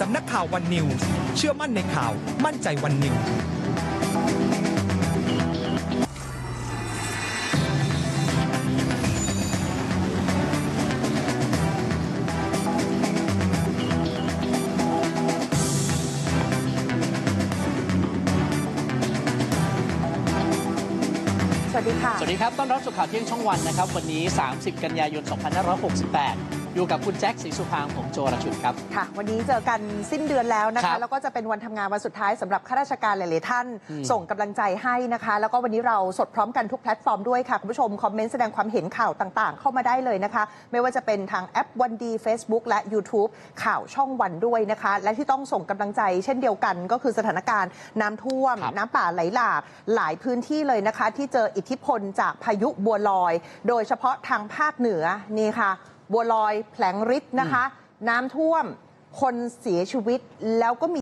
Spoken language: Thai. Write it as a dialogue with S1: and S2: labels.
S1: สำนักข่าววันนิวส์เชื่อมั่นในข่าวมั่นใจวันนิวส์
S2: สวัสดีค่ะ
S3: สวัสดีครับ ต้อนรับสู่ข่าวเที่ยงช่องวันนะครับ วันนี้ 30 กันยายน 2568 อยู่กับคุณแจ็คศรีสุพางค์ผมโจรชุดครับ
S2: ค่ะ วันนี้เจอกันสิ้นเดือนแล้วนะ
S3: ครั
S2: คะ
S3: บ
S2: แล้วก็จะเป็นวันทำงานวันสุดท้ายสำหรับข้าราชการหลายๆท่าน
S3: อืม
S2: ส่งกำลังใจให้นะคะ แล้วก็วันนี้เราสดพร้อมกันทุกแพลตฟอร์มด้วยค่ะ คุณผู้ชม คอมเมนต์แสดงความเห็นข่าวต่างๆ เข้ามาได้เลยนะคะ ไม่ว่าจะเป็นทางแอปวันดี Facebook และ YouTube ข่าวช่องวันด้วยนะคะ และที่ต้องส่งกำลังใจ เช่นเดียวกัน ก็คือสถานการณ์น้ำท่วม
S3: ครับ
S2: น้ำป่าไหลหลากหลายพื้นที่เลยนะคะ ที่เจออิทธิพลจากพายุบัวลอย โดยเฉพาะทางภาคเหนือนี่ค่ะ บัวลอยแผลงฤทธิ์นะคะ น้ำท่วม คนเสียชีวิตแล้วก็มี